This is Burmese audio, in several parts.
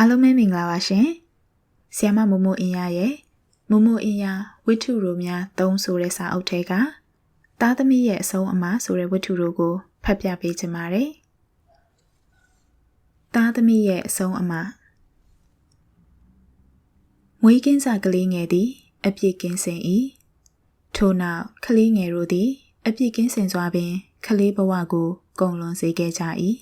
အားလုံးပဲမင်္ဂလာပါရှင်။ဆီယမမိုမိုအင်ရရဲ့မိုမိုအင်ရဝိထုရိုများသုံးဆိုတဲ့စာအုပ်ထဲကသားသမီးရဲ့အဆုံးအမဆိုတဲ့ဝိထုရိုကိုဖတ်ပြပေးချင်ပါတယ်။သားသမီးရဲ့အဆုံးအမမွေးကင်းစာကလေးငယ်သည် အပြစ်ကင်းစင်၏ထို့နောက်ကလေးငယ်တို့သည် အပြစ်ကင်းစင်စွာပင်ကလေးဘဝကို ကုံလွန်စေခဲ့ကြ၏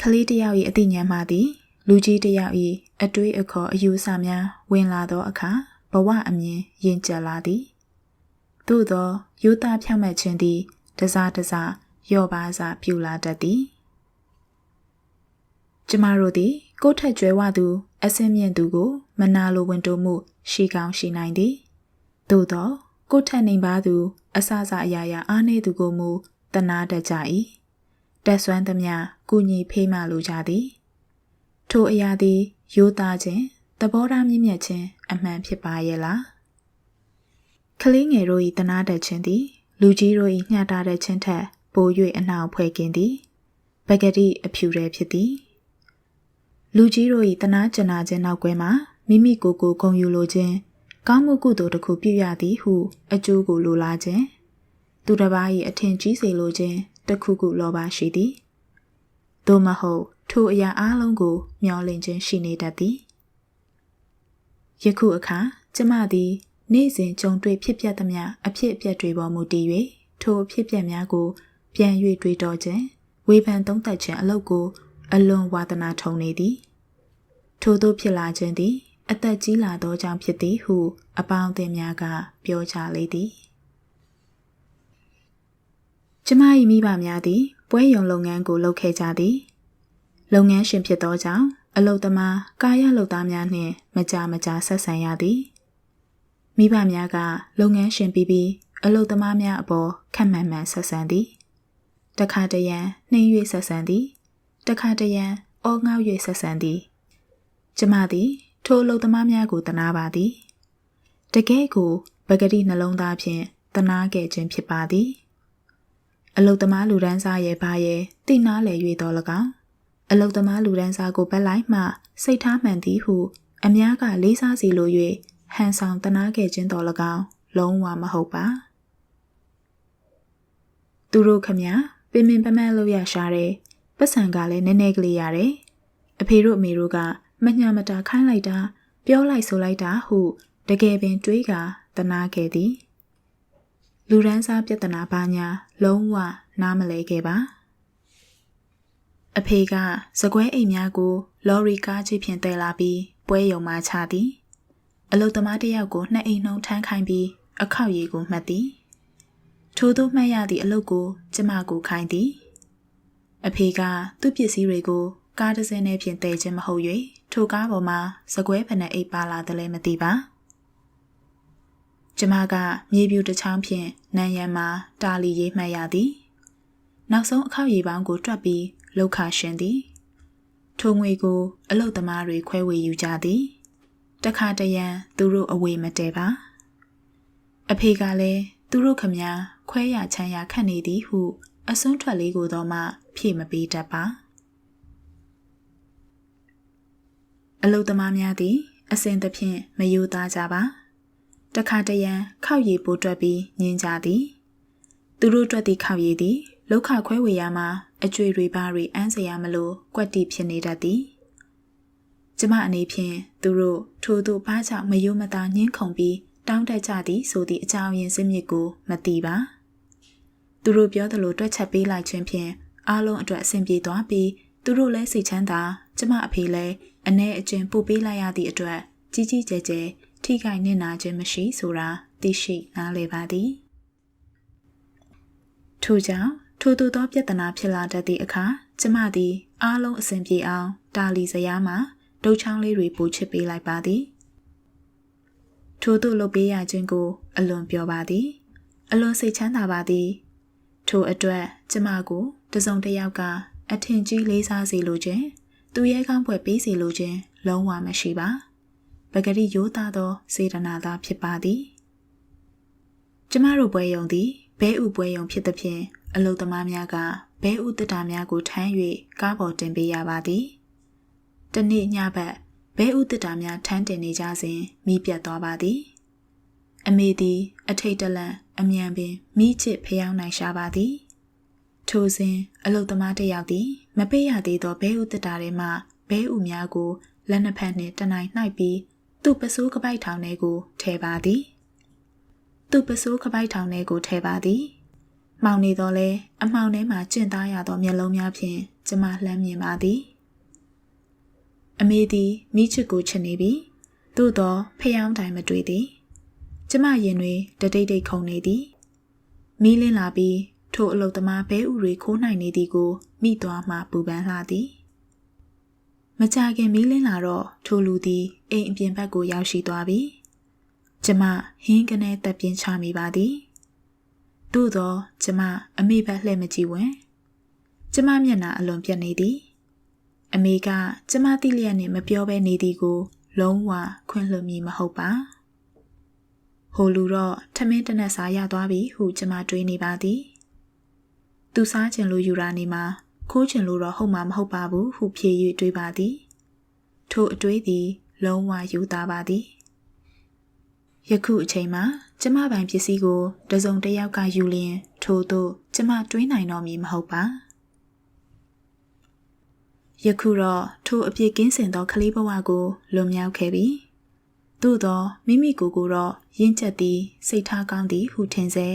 ကလေးတယောက်၏အသိဉာဏ်မှသည် လူကြီးတယောက်၏အတွေးအခေါ်အယူဆများဝင်လာသောအခါဘဝအမြင်ရင်ကျက်လာသည်သို့သောယူသားဖြောင့်မတ်ခြင်းသည်တစားတစားရော့ပါစာပြူလာတတ်သည်ကျမတို့သည်ကိုယ်ထက်ကျွဲဝသူအစင်းမြင့်သူကို မနာလိုဝင်တိုးမှု ရှိကောင်းရှိနိုင်သည်သို့သောကိုယ်ထက်နေပါသူအဆအဆအရာရာအားနေသူကိုမူတနာတတ်ကြ၏တက်ဆွမ်းသမျှကုညီဖေးမှလိုကြသည် ထိုအရာသည်ရိုးသားခြင်းသဘောထားမြင့်မြတ်ခြင်းအမှန်ဖြစ်ပါရဲ့လားကလေးငယ်တို့၏တနာတတ်ခြင်းသည် လူကြီးတို့၏ညှတာတတ်ခြင်းထက်ပို၍အနှောင်ဖွဲ့ကင်းသည်ပဂတိအဖြူရဲဖြစ်သည် လူကြီးတို့၏တနာကျင်နာခြင်းနောက်ကွယ်မှာမိမိကိုယ်ကိုဂုဏ်ယူလိုခြင်းကောင်းမှုကုသိုလ်တစ်ခုပြုရသည်ဟု အကျိုးကိုလိုလားခြင်းသူတစ်ပါး၏အထင်ကြီးစေလိုခြင်းတစ်ခုခုလောဘရှိသည်သို့မဟုတ် ထိုအရာအလုံးကို မျောလင့်ခြင်းရှိနေတတ်သည်ယခုအခါကျမသည်နေ့စဉ်ကြုံတွေ့ဖြစ်ပျက်သမျှအဖြစ်အပျက်တွေပေါ်မူတည်၍ထိုအဖြစ်ပျက်များကိုပြန်၍တွေးတောခြင်းဝေဖန်သုံးသပ်ခြင်းအလုပ်ကို အလွန်ဝါသနာထုံနေသည် ထို့သောဖြစ်လာခြင်းသည် အသက်ကြီးလာသောကြောင့်ဖြစ်သည်ဟု အပေါင်းအသင်းများက ပြောကြလေသည်ကျမ၏မိဘများသည်ပွဲရုံလုပ်ငန်းကိုလုပ်ခဲ့ကြသည် လုပ်ငန်းရှင်ဖြစ်သောကြောင့်အလုတ်သမားကာယလုပ်သားများနှင့်မကြာမကြာဆက်ဆံရသည်မိဘများကလုပ်ငန်းရှင်ပြီးပြီးအလုတ်သမားများအပေါ်ခက်မှန်မှန်ဆက်ဆံသည်တခါတရံနှင်း၍ဆက်ဆံသည်တခါတရံအောငေါ၍ဆက်ဆံသည်ကျမသည်ထိုအလုတ်သမားများကိုတနာပါသည်တကယ်ကိုပဂတိနှလုံးသားဖြင့်တနာခဲ့ခြင်းဖြစ်ပါသည်အလုတ်သမားလူဒန်းစားရဲ့ဘာရဲ့တိနာလေ၍တော်၎င်း အလုတ်သမားလူဒန်းစားကိုပတ်လိုက်မှစိတ်ထားမှန်သည်ဟု အများကလေးစားစီလို၍ဟန်ဆောင်တနာခဲ့ခြင်းတော်၎င်းလုံးဝမဟုတ်ပါသူတို့ခမပင်ပင်ပမန်းလို့ရရှာတယ်ပတ်စံကလည်းနည်းနည်းကလေးရတယ်အဖေတို့အမေတို့ကမညာမတာခိုင်းလိုက်တာပြောလိုက်ဆိုလိုက်တာဟုတကယ်ပင်တွေးကတနာခဲ့သည်လူရန်စားပြဿနာပါညာလုံးဝနားမလဲခဲ့ပါ အဖေကစကွဲအိမ်များကို လော်ရီကားကြီးဖြင့်တည်လာပြီးပွဲရုံမှချသည်အလုသမားတယောက်ကိုနှစ်အိမ်နှုံထမ်းခိုင်းပြီးအခောက်ရည်ကိုမှတ်သည်ထို့သောမှတ်ရသည့်အလုကို ကျမကိုခိုင်းသည်အဖေကသူ့ပစ္စည်းတွေကိုကားတစ်စင်းနဲ့ဖြင့်တည်ခြင်းမဟုတ်၍ထိုကားပေါ်မှာစကွဲဖက်နဲ့အိပ်ပါလာတယ်လည်းမသိပါကျမကမြေပြူတစ်ချောင်းဖြင့်နန်ရံမှာတာလီရေးမှတ်ရသည် နောက်ဆုံးအခောက်ရည်ပေါင်းကိုတွက်ပြီး လောက်ခရှင်သည်ထိုငွေကို အလုတ်သမားတွေခွဲဝေယူကြသည်တခါတရံသူတို့အဝေမတဲပါ အဖေကလည်းသူတို့ခမညာခွဲရချမ်းရခတ်နေသည်ဟု အစွန်းထွက်လေးကိုတော့မှ ဖြည့်မပေးတတ်ပါအလုတ်သမားများသည် အစဉ်သဖြင့်မယိုသားကြပါတခါတရံခောက်ရည်ပိုးတွက်ပြီးညင်ကြသည် သူတို့တွက်သည့်ခောက်ရည်သည် လောက်ခခွဲဝေရမှာအကျွေတွေပါတွေအန်းစရာမလိုကွက်တီဖြစ်နေတတ်သည်ကျမအနေဖြင့်သူတို့ထို့သို့ဘာကြောင့်မယိုးမသားညှင်းခုန်ပြီးတောင်းတကြသည်ဆိုသည့်အကြောင်းရင်းစမြစ်ကိုမသိပါသူတို့ပြောသလိုတွက်ချက်ပေးလိုက်ခြင်းဖြင့်အားလုံးအတွက်အဆင်ပြေသွားပြီးသူတို့လည်းစိတ်ချမ်းသာကျမအဖေလည်းအ ਨੇ အကျဉ်ပို့ပေးလိုက်ရသည့်အတွက်ကြီးကြီးကျယ်ကျယ်ထိခိုက်နစ်နာခြင်းမရှိဆိုတာသိရှိနားလည်ပါသည်ထို့ကြောင့် ထိုသို့သောပြဿနာဖြစ်လာတတ်သည့်အခါကျမသည် အားလုံးအဆင်ပြေအောင်တာလီစရာမှာဒုတ်ချောင်းလေးတွေပို့ချစ်ပေးလိုက်ပါသည်ထိုသို့လုပ်ပေးရခြင်းကို အလွန်ပြောပါသည် အလွန်စိတ်ချမ်းသာပါသည် ထိုအတွက်ကျမကိုတစုံတစ်ယောက်ကအထင်ကြီးလေးစားစေလိုခြင်းသူရဲကောင်းပွဲပေးစေလိုခြင်းလုံးဝမရှိပါပဂရိရိုးသားသောစေတနာသာဖြစ်ပါသည် ကျမတို့ပွဲယုံသည်ဘဲဥပွဲယုံဖြစ်သဖြင့် အလုသမားများကဘဲဥတ္တတာများကိုထမ်း၍ကားပေါ်တင်ပေးရပါသည်တနေ့ညဘက်ဘဲဥတ္တတာများထမ်းတင်နေကြစဉ်မိပြတ်သွားပါသည်အမေသည် အထိတ်တလန့်အမြန်ပင်မိချစ်ဖျောင်းနိုင်ရှာပါသည်ထိုစဉ်အလုတ်သမားတစ်ယောက်သည် မပိတ်ရသေးသောဘဲဥတ္တတာထဲမှဘဲဥများကိုလက်နှစ်ဖက်နှင့်တနိုင်နှိုက်ပြီးသူ့ပစိုးကပိုက်ထောင်ထဲကိုထဲပါသည်သူ့ပစိုးကပိုက်ထောင်ထဲကိုထဲပါသည် မှောင်နေတော့လဲအမှောင်ထဲမှာကျင့်သားရသောမျက်လုံးများဖြင့်ကျမလှမ်းမြင်ပါသည်အမေသည်မိချစ်ကိုချစ်နေပြီသို့တော့ဖျောင်းတိုင်မတွေ့သည်ကျမရင်တွေတတိတ်တိတ်ခုန်နေသည်မီးလင်းလာပြီးထိုအလုတ်သမားဘဲဥတွေခိုးနိုင်နေသည်ကိုမိသွားမှပူပန်းလာသည်မကြခင်မီးလင်းလာတော့ထိုလူသည်အိမ်အပြင်ဘက်ကိုရောက်ရှိသွားပြီကျမဟင်းကနေတက်ပြင်းချမိပါသည် သို့သောကျမအမိဘက်လှည့်မကြည့်ဝင်ကျမမျက်နှာအလွန်ပြတ်နေသည်အမေကကျမတိလျက်နဲ့မပြောဘဲနေသည်ကို လုံးဝခွင့်လွှတ်မည်မဟုတ်ပါဟိုလူတော့ထမင်းတနက်စာရသွားပြီဟုကျမတွေးနေပါသည်သူစားချင်လို့ယူရာနေမှာခိုးချင်လို့တော့ဟုတ်မှာမဟုတ်ပါဘူးဟုဖြေ၍တွေးပါသည်ထိုအတွေးသည် လုံးဝယူသားပါသည် ယခုအချိန်မှာကျမပိုင်ပစ္စည်းကိုတစုံတစ်ယောက်ကယူလျင်ထို့သို့ကျမတွေးနိုင်တော့မည်မဟုတ်ပါယခုတော့ထိုအပြစ်ကင်းစင်သောကလေးဘဝကိုလွန်မြောက်ခဲ့ပြီသို့သောမိမိကိုယ်ကိုတော့ရင့်ကျက်သည်စိတ်ထားကောင်းသည်ဟုထင်စေ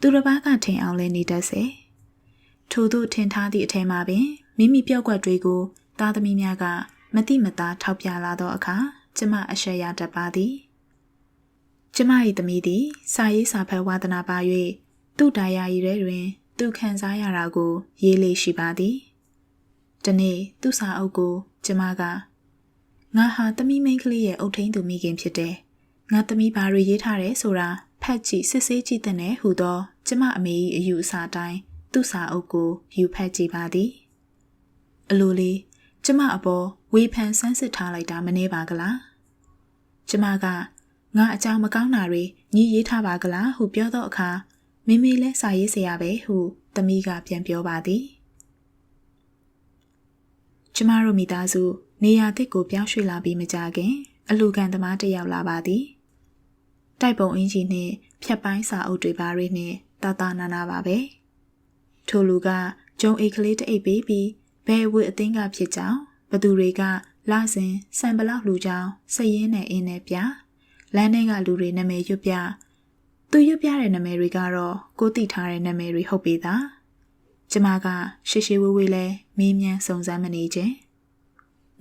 သူတစ်ပါးကထင်အောင်လဲနေတတ်စေထို့သို့ထင်ထားသည့်အထက်မှာပင်မိမိပြောက်ကွက်တွေကိုသားသမီးများကမတိမသားထောက်ပြလာသောအခါကျမအရှက်ရတတ်ပါသည် ကျမ၏သမီးသည်စာရေးစာဖတ်ဝါသနာပါ၍သူ့တရားရည်ထဲတွင် သူခံစားရတာကို ရေးလေးရှိပါသည်။ဒီနေ့သူ့စာအုပ်ကို ကျမကငါဟာသမီးမိန်းကလေးရဲ့အုတ်ထင်းသူမိခင်ဖြစ်တယ်။ငါသမီးဘာတွေရေးထားတယ်ဆိုတာဖတ်ကြည့်စစ်ဆေးကြည့်တဲ့ဟူသောကျမအမေ၏အယူအဆအတိုင်းသူ့စာအုပ်ကိုယူဖတ်ကြည့်ပါသည်။အလိုလေးကျမအပေါ်ဝေဖန်ဆန်းစစ်ထားလိုက်တာမနှဲပါကလား။ကျမက ငါအကြောင်းမကောင်းတာတွေညီရေးထားပါကလားဟုပြောသောအခါမိမိလည်းစာရေးဆရာပဲဟုသမီးကပြန်ပြောပါသည်ကျမတို့မိသားစုနေရာတစ်ကိုပြောင်းရွှေ့လာပြီးမကြခင် အလူခံသမားတစ်ယောက်လာပါသည်တိုက်ပုံအင်ကြီးနှင့်ဖြတ်ပိုင်းစာအုပ်တွေပါတွေနှင့်တာတာနာနာပါပဲထိုလူကဂျုံအိတ်ကလေးတစ်အိတ်ပေးပြီးဘယ်ဝတ်အသင်းကဖြစ်ကြောင်းဘသူတွေကလစဉ်စံပလောက်လူကြောင်းစည်ရင်းနဲ့အင်းနဲ့ပြ လမ်းထဲကလူတွေနာမည်ရွတ်ပြသူရွတ်ပြတဲ့နာမည်တွေကတော့ကိုသိထားတဲ့နာမည်တွေဟုတ်ပေသားကျမကရှေရှေဝေးဝေးလဲမင်းမြန်စုံစမ်းမနေခြင်း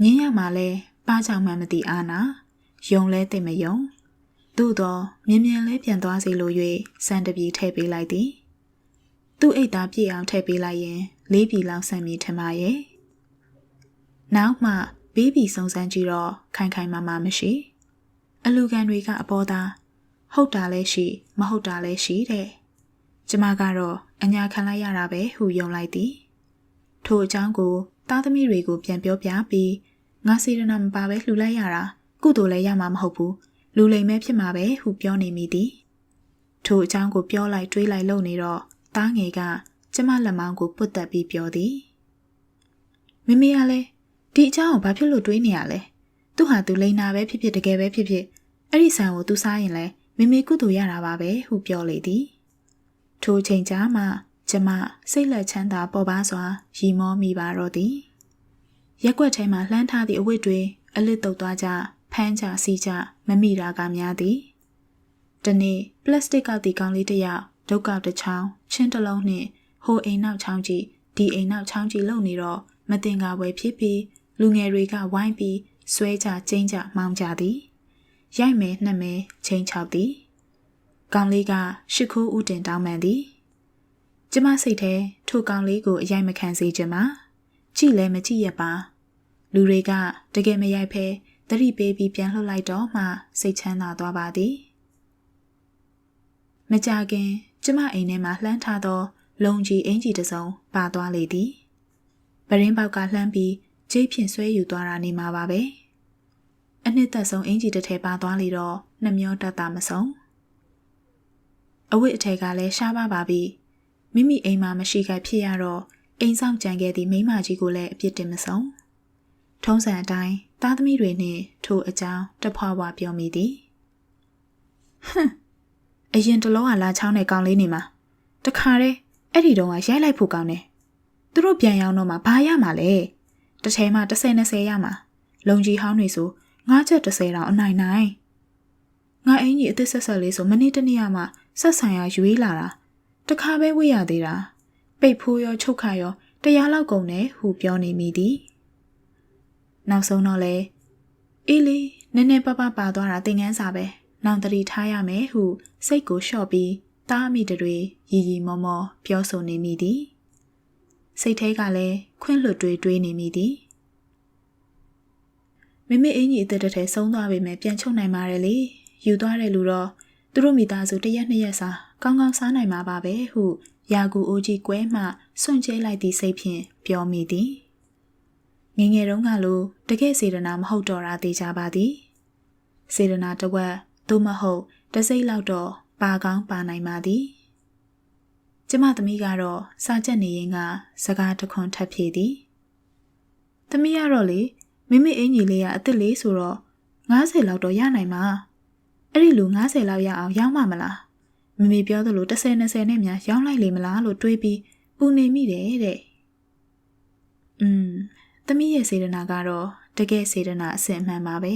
ညင်းရမှာလဲပါကြောင်မှမသိအာနာယုံလဲသိမယုံသို့တော့မြင်မြန်လဲပြန်သွားစီလို၍စံတပြေထည့်ပေးလိုက်သည်သူ့အိတ်သားပြည့်အောင်ထည့်ပေးလိုက်ရင်လေးပြီလောက်ဆန်မြည်ထင်ပါရဲ့နောက်မှဘေးဘီစုံစမ်းကြည့်တော့ခိုင်ခိုင်မာမာမရှိ အလူကန်တွေကအပေါ်သားဟုတ်တာလဲရှိ မဟုတ်တာလဲရှိတဲ့ကျမကတော့အညာခံလိုက်ရတာပဲဟုယုံလိုက်သည်ထိုအကြောင်းကိုသားသမီးတွေကိုပြန်ပြောပြပြီးငါစေရနာမပါပဲလှူလိုက်ရတာကုသိုလ်လည်းရမှာမဟုတ်ဘူးလူလိမ်မဲဖြစ်မှာပဲဟုပြောနေမိသည်ထိုအကြောင်းကိုပြောလိုက်တွေးလိုက်လုပ်နေတော့တားငယ်ကကျမလက်မောင်းကိုပုတ်တက်ပြီးပြောသည်မမေကလည်းဒီအကြောင်းကိုဘာဖြစ်လို့တွေးနေရလဲသူဟာသူလိန်နာပဲဖြစ်ဖြစ်တကယ်ပဲဖြစ်ဖြစ် အဲ့ဒီဆန်ကိုသူစားရင်လဲမေမေကုသိုလ်ရတာပါပဲဟုပြောလေသည်ထိုချိန်ကြာမှကျမစိတ်လက်ချမ်းသာပေါ်ပါစွာရီမောမိပါတော့သည်ရက်ွက်ထဲမှလှမ်းထားသည့်အဝတ်တွေအလစ်တုပ်သွားကြဖမ်းကြစီးကြမမိတာကများသည်တနေ့ပလတ်စတစ်ကောက်တီကောင်းလေးတစ်ယောက်ဒုက္ခတစ်ချောင်းချင်းတစ်လုံးနှင့်ဟိုအိမ်နောက်ချောင်းကြီးဒီအိမ်နောက်ချောင်းကြီးလုံနေတော့မတင်ကားပွဲဖြစ်ပြီးလူငယ်တွေကဝိုင်းပြီးဆွဲကြကျင်းကြမောင်းကြသည် ရိုက်မယ်နှက်မယ်ချိန်ချောက်သည်ကောင်လေးကရှ िख ိုးဥတင်တောင်းပန်သည်ကျမစိတ်ထဲထိုကောင်လေးကိုအရိုက်မခံစေချင်ပါကြည့်လဲမကြည့်ရပါလူတွေကတကယ်မရိုက်ဖဲတတိပေးပြီးပြန်လှုပ်လိုက်တော့မှစိတ်ချမ်းသာသွားပါသည်မကြခင် ကျမအိမ်ထဲမှာလှမ်းထားသော လုံကြီးအင်ကြီးတစ်စုံပါသွားလေသည်ပရင်းပေါက်ကလှမ်းပြီးဂျိတ်ဖြင့်ဆွဲယူသွားတာနေမှာပါပဲ။ အနှစ်သက်ဆုံးအင်ဂျီတစ်ထည်ပါသွားလေတော့နှမျောတတ်တာမဆုံးအဝတ်အထည်ကလည်းရှားပါပါပြီမိမိအိမ်မှာမရှိခိုက်ဖြစ်ရတော့အိမ်ဆောင်ကြံခဲ့သည့်မိမကြီးကိုလည်းအပြစ်တင်မဆုံးထုံးစံအတိုင်းသားသမီးတွေနှင့်ထိုအကြောင်းတဖွာဖွာပြောမိသည်ဟမ်အရင်တလုံးကလာချောင်းတဲ့ကောင်လေးနေမှာတခါတည်းအဲ့ဒီတော့ကရိုက်လိုက်ဖို့ကောင်းတယ်သူတို့ပြန်ရောက်တော့မှဘာရမှာလဲတစ်ထဲမှာ30 20ရမှာလုံကြီးဟောင်းတွေဆို ငါးချက်30တောင်အနိုင်နိုင်ငါအင်ကြီးအသက်ဆက်ဆက်လေးဆိုမနေ့တနေ့မှဆက်ဆံရရွေးလာတာတခါပဲဝေ့ရသေးတာပိတ်ဖိုးရောချုပ်ခါရောတရားလောက်ကုန်တယ်ဟုပြောနေမိသည်နောက်ဆုံးတော့လေအေးလီနည်းနည်းပပပါသွားတာသင်ငန်းစာပဲနောင်တတိထားရမယ်ဟုစိတ်ကိုလျှော့ပြီးတားမိတွေရီရီမောမောပြောဆိုနေမိသည်စိတ်ထဲကလည်းခွင့်လွတ်တွေးတွေးနေမိသည် မိမိအင်းကြီးအသက်တထဲဆုံးသွားပေမဲ့ပြန်ချုပ်နိုင်ပါတယ်လေယူသွားတဲ့လူတော့သူတို့မိသားစုတစ်ရက်နှစ်ရက်စာကောင်းကောင်းစားနိုင်မှာပါပဲဟုယာကူအိုကြီးကွဲမှစွန့်ကျဲလိုက်သည့်စိတ်ဖြင့်ပြောမိသည်ငငယ်တုန်းကလိုတကယ်စေတနာမဟုတ်တော့တာသိကြပါသည်စေတနာတစ်ဝက်သို့မဟုတ်တစိမ့်လောက်တော့ပါကောင်းပါနိုင်ပါသည်ကျမသမီးကတော့စာချက်နေရင်ကစကားတခွန်းထပ်ဖြေသည်သမီးကတော့လေ မိမိအင်ကြီးလေးကအစ်စ်လေးဆိုတော့90လောက်တော့ရနိုင်မှာအဲ့ဒီလူ90လောက်ရအောင်ရောင်းမှမလားမမေပြောသလို10 20နဲ့များရောင်းလိုက်လေမလားလို့တွေးပြီးပူနေမိတယ်တဲ့อืมသမီးရဲ့စေတနာကတော့တကယ်စေတနာအစစ်အမှန်ပါပဲ